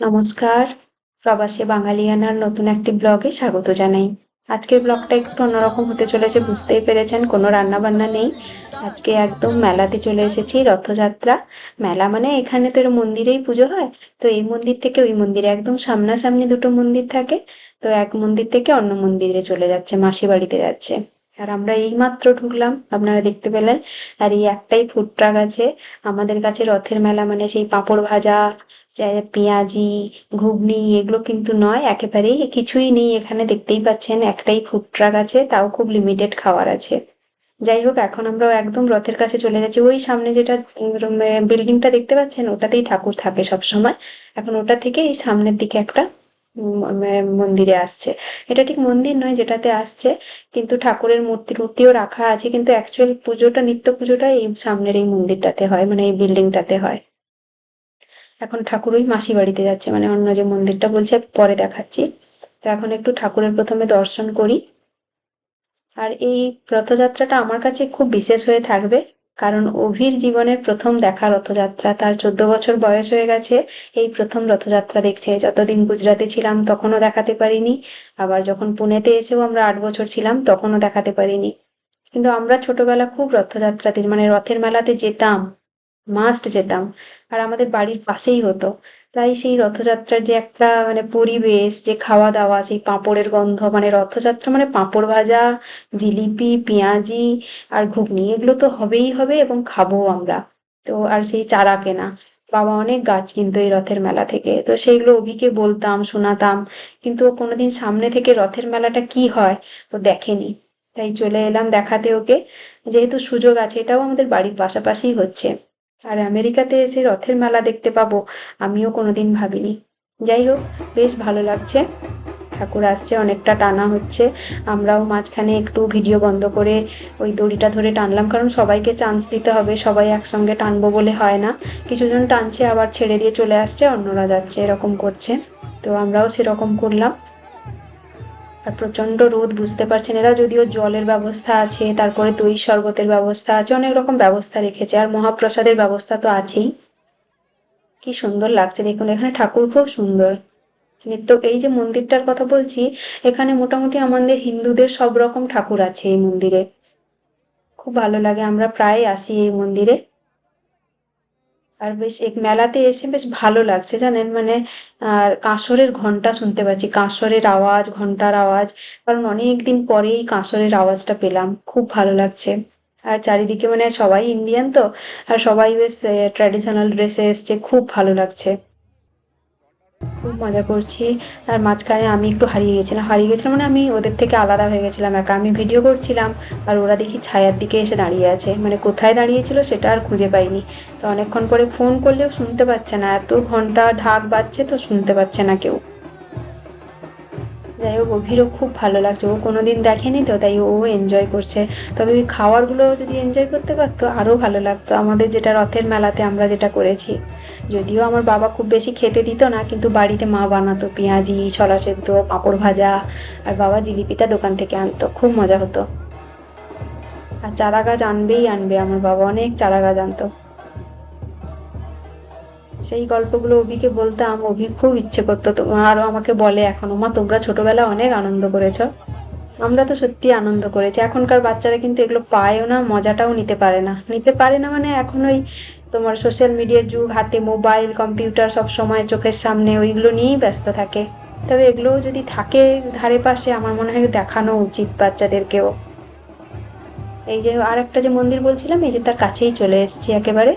নমস্কার। প্রবাসী বাঙালিয়ানার নতুন একটি ব্লগে স্বাগত জানাই। আজকের ব্লগটা একটু অন্যরকম হতে চলেছে, বুঝতেই পেরেছেন, কোনো রান্না বান্না নেই। আজকে একদম মেলাতে চলে এসেছি, রথযাত্রা। মেলা মানে এখানে তো মন্দিরেই পুজো হয়, তো এই মন্দির থেকে ওই মন্দিরে একদম সামনাসামনি দুটো মন্দির থাকে, তো এক মন্দির থেকে অন্য মন্দিরে চলে যাচ্ছে মাসি বাড়িতে যাচ্ছে। আর আমরা এই মাত্র ঢুকলাম, আপনারা দেখতে পেলেন। আর এই একটাই ফুড ট্রাক আছে, আমাদের কাছে রথের মেলা মানে সেই পাঁপড় ভাজা পেঁয়াজি, ঘুগনি, এগুলো কিন্তু নয়, একেবারেই কিছুই নেই এখানে, দেখতেই পাচ্ছেন, একটাই ফুড ট্রাক আছে, তাও খুব লিমিটেড খাওয়ার আছে। যাই হোক, এখন আমরা একদম রথের কাছে চলে যাচ্ছি। ওই সামনে যেটা বিল্ডিংটা দেখতে পাচ্ছেন, ওটাতেই ঠাকুর থাকে সব সময় এখন ওটা থেকে এই সামনের দিকে একটা মন্দিরে আসছে। এটা ঠিক মন্দির নয়, যেটাতে আসছে। কিন্তু ঠাকুরের মূর্তি টূর্তিও রাখা আছে, কিন্তু অ্যাকচুয়াল পুজোটা, নিত্য পুজোটা এই সামনের এই মন্দিরটাতে হয় মানে এই বিল্ডিংটাতে হয়। এখন ঠাকুর ওই মাসি বাড়িতে যাচ্ছে মানে অন্য যে মন্দিরটা বলছে পরে দেখাচ্ছি। তো এখন একটু ঠাকুরের প্রথমে দর্শন করি। আর এই রথযাত্রাটা আমার কাছে খুব বিশেষ হয়ে থাকবে। কারণ অভির জীবনের প্রথম দেখা রথযাত্রা, তার চোদ্দ বছর বয়স হয়ে গেছে, এই প্রথম রথযাত্রা দেখছে। যতদিন গুজরাটে ছিলাম, তখনও দেখাতে পারিনি। আবার যখন পুনেতে এসেও আমরা আট বছর ছিলাম, তখনও দেখাতে পারিনি। কিন্তু আমরা ছোটবেলা খুব রথযাত্রাতে মানে রথের মেলাতে যেতাম, মাস্ট যেতাম। আর আমাদের বাড়ির পাশেই হতো। তাই সেই রথযাত্রার যে একটা মানে পরিবেশ, যে খাওয়া দাওয়া সেই পাঁপড়ের গন্ধ মানে রথযাত্রা মানে পাঁপড় ভাজা, জিলিপি, পেঁয়াজি আর ঘুগনি, এগুলো তো হবেই হবে এবং খাব আমরা। তো আর সেই চারা কেনা। বাবা অনেক গাছ কিনতো এই রথের মেলা থেকে। তো সেইগুলো অভিকে বলতাম, শোনাতাম, কিন্তু ও কোনোদিন সামনে থেকে রথের মেলাটা কি হয়, ও দেখেনি। তাই চলে এলাম দেখাতে ওকে। যেহেতু সুযোগ আছে, এটাও আমাদের বাড়ির পাশাপাশি হচ্ছে। আর আমেরিকাতে এসে রথের মেলা দেখতে পাবো, আমিও কোনোদিন ভাবিনি। যাই হোক, বেশ ভালো লাগছে। ঠাকুর আসছে, অনেকটা টানা হচ্ছে। আমরাও মাঝখানে একটু ভিডিও বন্ধ করে ওই দড়িটা ধরে টানলাম, কারণ সবাইকে চান্স দিতে হবে, সবাই একসঙ্গে টানবো বলে হয় না। কিছুজন টানছে, আবার ছেড়ে দিয়ে চলে আসছে, অন্যরা যাচ্ছে, এরকম করছে। তো আমরাও সেরকম করলাম। আর প্রচণ্ড রোদ, বুঝতে পারছেন এরা, যদিও জলের ব্যবস্থা আছে, তারপরে দই শরবতের ব্যবস্থা আছে, অনেক রকম ব্যবস্থা রেখেছে, আর মহাপ্রসাদের ব্যবস্থা তো আছেই। কি সুন্দর লাগছে, দেখুন এখানে ঠাকুর খুব সুন্দর। নিত্য এই যে মন্দিরটার কথা বলছি, এখানে মোটামুটি আমাদের হিন্দুদের সব রকম ঠাকুর আছে এই মন্দিরে। খুব ভালো লাগে, আমরা প্রায় আসি এই মন্দিরে। আর বেশ এক মেলাতে এসে বেশ ভালো লাগছে জানেন? মানে আর কাঁসরের ঘণ্টা শুনতে পাচ্ছি। কাঁসরের আওয়াজ, ঘণ্টার আওয়াজ। কারণ অনেক দিন পরেই কাঁসরের আওয়াজটা পেলাম। খুব ভালো লাগছে। আর চারিদিকে মানে সবাই ইন্ডিয়ান তো। আর সবাই বেশ ট্র্যাডিশনাল ড্রেসে এসছে। খুব ভালো লাগছে। খুব মজা করছি। আর মাঝখানে আমি একটু হারিয়ে গেছিলাম। হারিয়ে গেছিলাম মানে আমি ওদের থেকে আলাদা হয়ে গেছিলাম একা। আমি ভিডিও করছিলাম আর ওরা দেখি ছায়ার দিকে এসে দাঁড়িয়ে আছে। মানে কোথায় দাঁড়িয়েছিল সেটা আর খুঁজে পাইনি। তো অনেকক্ষণ পরে ফোন করলেও শুনতে পাচ্ছে না। এত ঘণ্টা ঢাক বাজছে তো শুনতে পাচ্ছে না কেউ। যাই হোক, অভিরও খুব ভালো লাগছে। ও কোনো দিন দেখেনি তো, তাই ও এনজয় করছে। তবে ওই খাওয়ারগুলো যদি এনজয় করতে পারতো, আরও ভালো লাগতো। আমাদের যেটা রথের মেলাতে আমরা যেটা করেছি। যদিও আমার বাবা খুব বেশি খেতে দিত না, কিন্তু বাড়িতে মা বানাতো পেঁয়াজি, ছলা সেদ্ধ, পাঁপড় ভাজা, আর বাবা জিলিপিটা দোকান থেকে আনতো। খুব মজা হতো। আর চারা গাছ আনবেই আনবে, আমার বাবা অনেক চারা গাছ আনতো। সেই গল্পগুলো অভিকে বলতাম অভি খুব ইচ্ছে করতো আরও আমাকে বলে এখনও, মা, তোমরা ছোটবেলা অনেক আনন্দ করেছ। আমরা তো সত্যি আনন্দ করেছি। এখনকার বাচ্চারা কিন্তু এগুলো পায়ও না, মজাটাও নিতে পারে না। নিতে পারে না মানে এখন ওই তোমার সোশ্যাল মিডিয়ার যুগ, হাতে মোবাইল কম্পিউটার সব সময় চোখের সামনে ওইগুলো নিয়েই ব্যস্ত থাকে। তবে এগুলোও যদি থাকে ধারে পাশে, আমার মনে হয় দেখানো উচিত বাচ্চাদেরকেও। এই যে আর একটা যে মন্দির বলছিলাম, এই যে তার কাছেই চলে এসেছি একেবারে।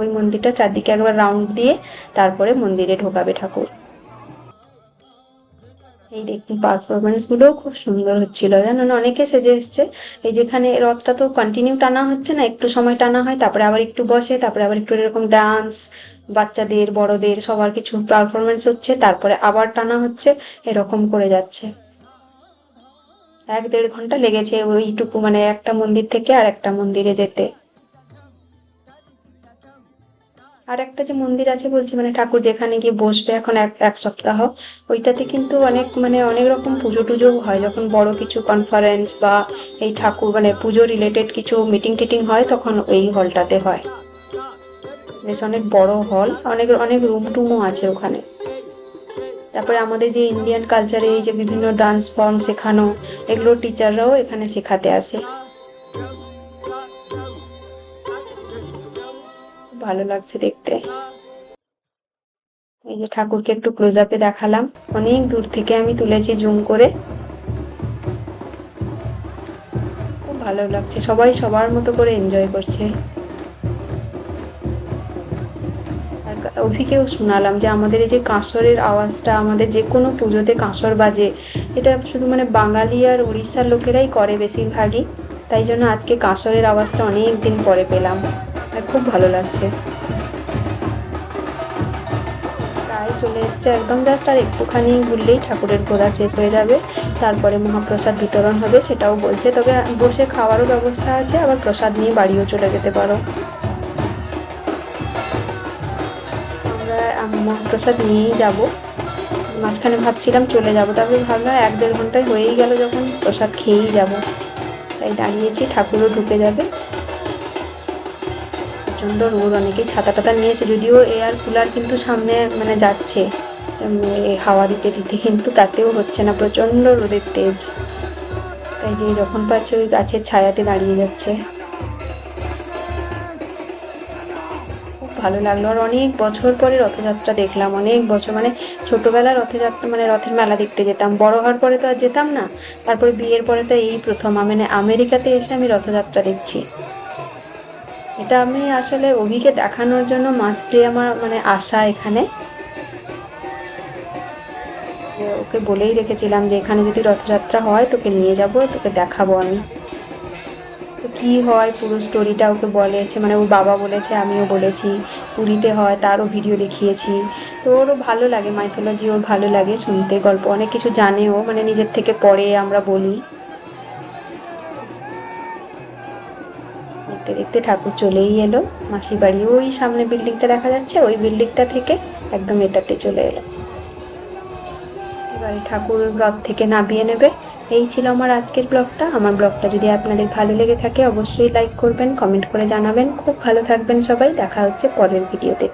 ওই মন্দিরটা চারদিকে একবার রাউন্ড দিয়ে তারপরে মন্দিরে ঢোকাবে ঠাকুর। এই দেখুন পারফরমেন্স গুলোও খুব সুন্দর হচ্ছিল জানেন অনেকে সেজে এসছে এই যেখানে রথটা তো কন্টিনিউ টানা হচ্ছে না, একটু সময় টানা হয়, তারপরে আবার একটু বসে, তারপরে আবার একটু এরকম ডান্স বাচ্চাদের, বড়দের, সবার কিছু পারফরমেন্স হচ্ছে, তারপরে আবার টানা হচ্ছে, এরকম করে যাচ্ছে। এক দেড় ঘণ্টা লেগেছে ওইটুকু মানে একটা মন্দির থেকে আর একটা মন্দিরে যেতে। আর একটা যে মন্দির আছে বলছি মানে ঠাকুর যেখানে গিয়ে বসবে এখন এক এক সপ্তাহ, ওইটাতে কিন্তু অনেক মানে অনেক রকম পুজো টুজো হয়। যখন বড় কিছু কনফারেন্স বা এই ঠাকুর মানে পুজো রিলেটেড কিছু মিটিং টিটিং হয়, তখন ওই হলটাতে হয়। বেশ অনেক বড় হল অনেক অনেক রুম টুমও আছে ওখানে। তারপরে আমাদের যে ইন্ডিয়ান কালচারে এই যে বিভিন্ন ডান্স ফর্ম শেখানো, এগুলো টিচাররাও এখানে শেখাতে আসে। ভালো লাগছে দেখতে। এই যে ঠাকুরকে একটু ক্লোজ আপে দেখালাম। অনেক দূর থেকে আমি তুলেছি জুম করে। খুব ভালো লাগছে। সবাই সবার মতো করে এনজয় করছে। অভিকেও শোনালাম যে আমাদের এই যে কাঁসরের আওয়াজটা, আমাদের যে কোনো পুজোতে কাঁসর বাজে, এটা শুধু মানে বাঙালি আর উড়িষ্যার লোকেরাই করে বেশিরভাগই। তাই জন্য আজকে কাঁসরের আওয়াজটা অনেক দিন পরে পেলাম। আর খুব ভালো লাগছে। প্রায় চলে এসছে একদম জাস্ট আর একটুখানি ঘুরলেই ঠাকুরের ঘোরা শেষ হয়ে যাবে। তারপরে মহাপ্রসাদ বিতরণ হবে সেটাও বলছে। তবে বসে খাওয়ারও ব্যবস্থা আছে, আবার প্রসাদ নিয়ে বাড়িও চলে যেতে পারো। আমরা মহাপ্রসাদ নিয়েই যাব। মাঝখানে ভাবছিলাম চলে যাব তারপরে ভাবলাম এক দেড় ঘন্টায় হয়েই গেল যখন প্রসাদ খেয়েই যাব। তাই দাঁড়িয়েছি, ঠাকুরও ঢুকে যাবে। প্রচণ্ড রোদ অনেকেই ছাতা টাতা নিয়েছে, যদিও এয়ার কুলার কিন্তু সামনে মানে যাচ্ছে। হাওয়া দিতে দিতে কিন্তু তাতেও হচ্ছে না, প্রচণ্ড রোদের তেজ। তাই যে যখন পাচ্ছে ওই গাছের ছায়াতে দাঁড়িয়ে যাচ্ছে। খুব ভালো লাগল। আর অনেক বছর পরে রথযাত্রা দেখলাম, অনেক বছর মানে ছোটবেলায় রথযাত্রা মানে রথের মেলা দেখতে যেতাম। বড় হওয়ার পরে তো আর যেতাম না, তারপরে বিয়ের পরে তো এই প্রথম মানে আমেরিকাতে এসে আমি রথযাত্রা দেখছি। এটা আমি আসলে অভিকে দেখানোর জন্য মাস্টলি আমার মানে আশা এখানে। ওকে বলেই রেখেছিলাম যে এখানে যদি রথযাত্রা হয় তোকে নিয়ে যাব, তোকে দেখাবো আমি। তো কী হয়, পুরো স্টোরিটা ওকে বলেছে মানে ওর বাবা বলেছে, আমিও বলেছি, পুরীতে হয়, তারও ভিডিও দেখিয়েছি। তো ওরও ভালো লাগে মাইথোলজি ওর ভালো লাগে, শুনতে, গল্প, অনেক কিছু জানেও মানে নিজের থেকে পড়ে আমরা বলি। দেখতে দেখতে ঠাকুর চলেই এলো। মাসি বাড়ি ওই সামনে বিল্ডিংটা দেখা যাচ্ছে, ওই বিল্ডিংটা থেকে একদম এটাতে চলে এলো। এবারে ঠাকুর ব্লগ থেকে নামিয়ে নেবে। এই ছিল আমার আজকের ব্লগটা। আমার ব্লগটা যদি আপনাদের ভালো লেগে থাকে, অবশ্যই লাইক করবেন, কমেন্ট করে জানাবেন। খুব ভালো থাকবেন সবাই। দেখা হচ্ছে পরের ভিডিওতে।